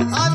I'm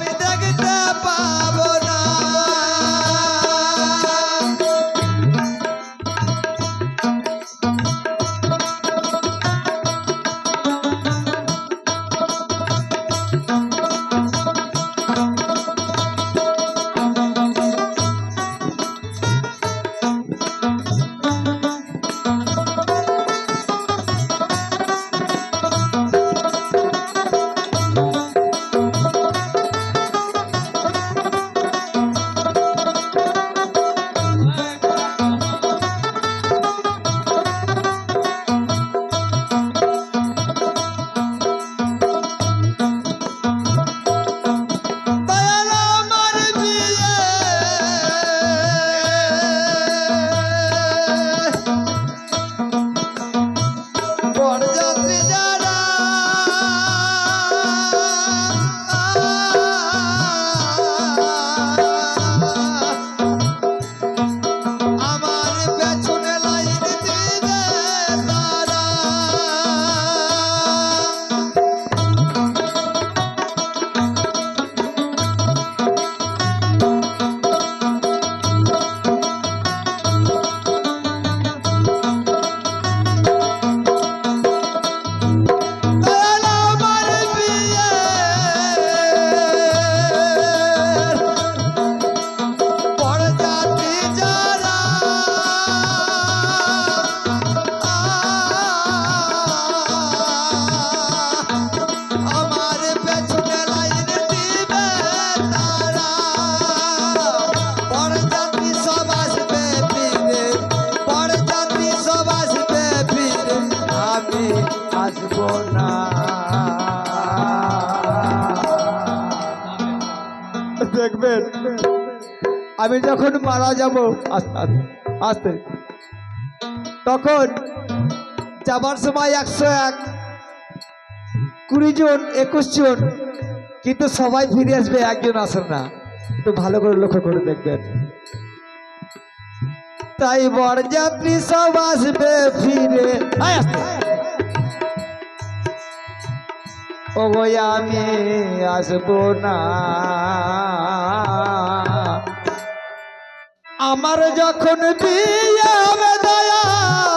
আমি যখন মারা যাব, আস্তে আস্তে তখন যাবার সময় একশো এক, কুড়ি জন, একুশ জন, কিন্তু সবাই ফিরে আসবে, একজন আসে না। একটু ভালো করে লক্ষ্য করে দেখবেন। তাই বরযাত্রী সব আসবে ফিরে। ও আমি আসব না। আমার যখন বিয়ে হবে দয়াল,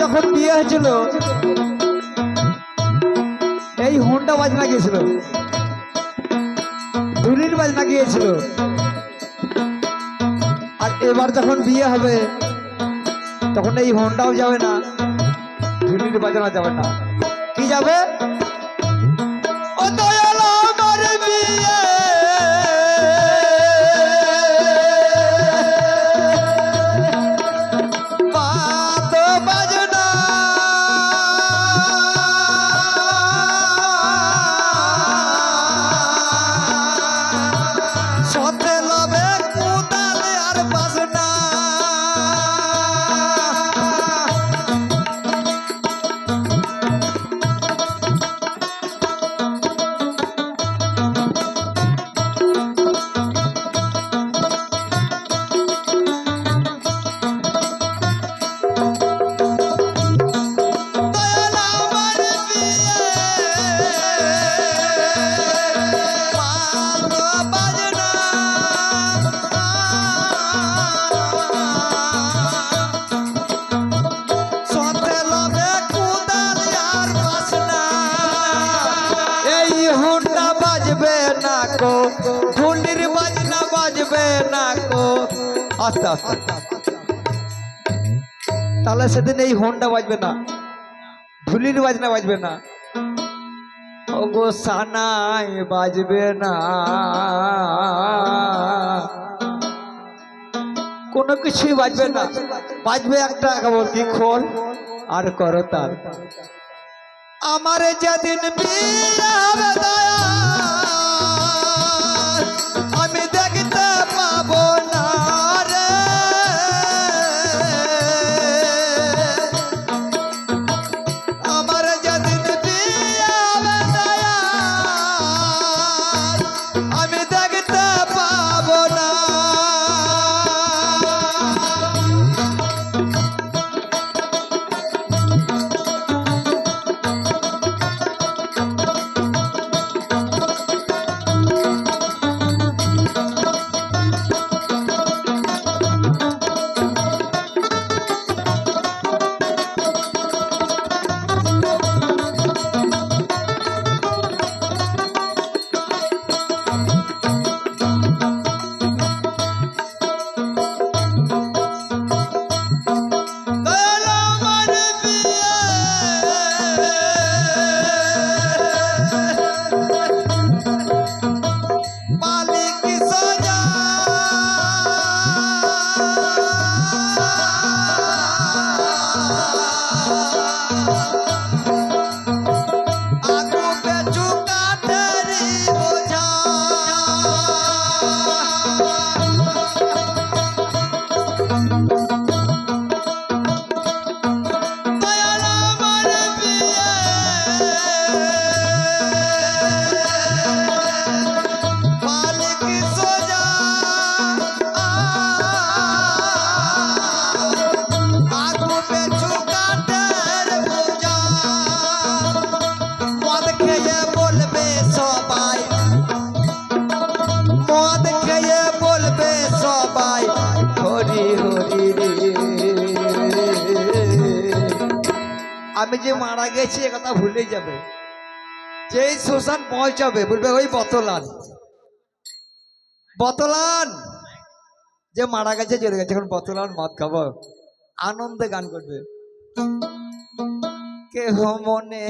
যখন বিয়ে হয়েছিল, এই হোন্ডা বাজনা গিয়েছিল। ধুলির বাজনা গিয়েছিল। আর এবার যখন বিয়ে হবে, তখন এই হোন্ডাও যাবে না, ধুলির বাজনা যাবে না। কি যাবে? আস্তে আস্তে তাহলে সেদিন এই হোন্ডা বাজবে না। ধুলির বাজনা বাজবে না। ওগো সানাই বাজবে না। কোনো কিছুই বাজবে না। বাজবে একটা কেবল কি খোল? আর করতাল আমার যেদিন বিয়ে হবে আমি যে মারা গেছি, এ কথা ভুলেই যাবে। যেই শ্মশান পৌঁছাবে, বলবে ওই বতলান। বতলান! যে মারা গেছে চলে গেছে, এখন বতলান মদ খাব। আনন্দে গান করবে। কেহ মনে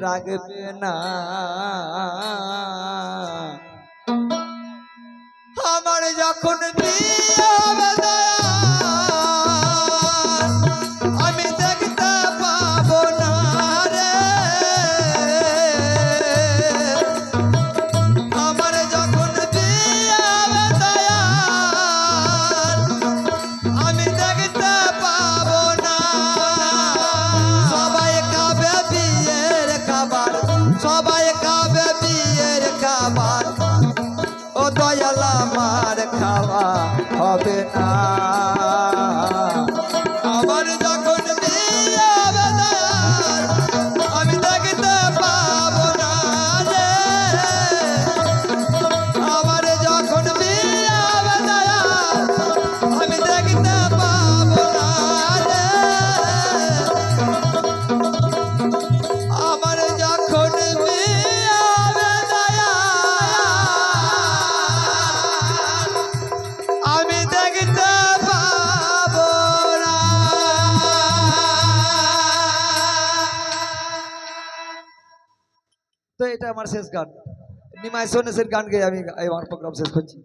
রাখবে না। আমার যখন বিয়ে না তো এটা আমার শেষ গান নিমাই সোনেসের গান গেয়ে আমি আমার প্রোগ্রাম শেষ করছি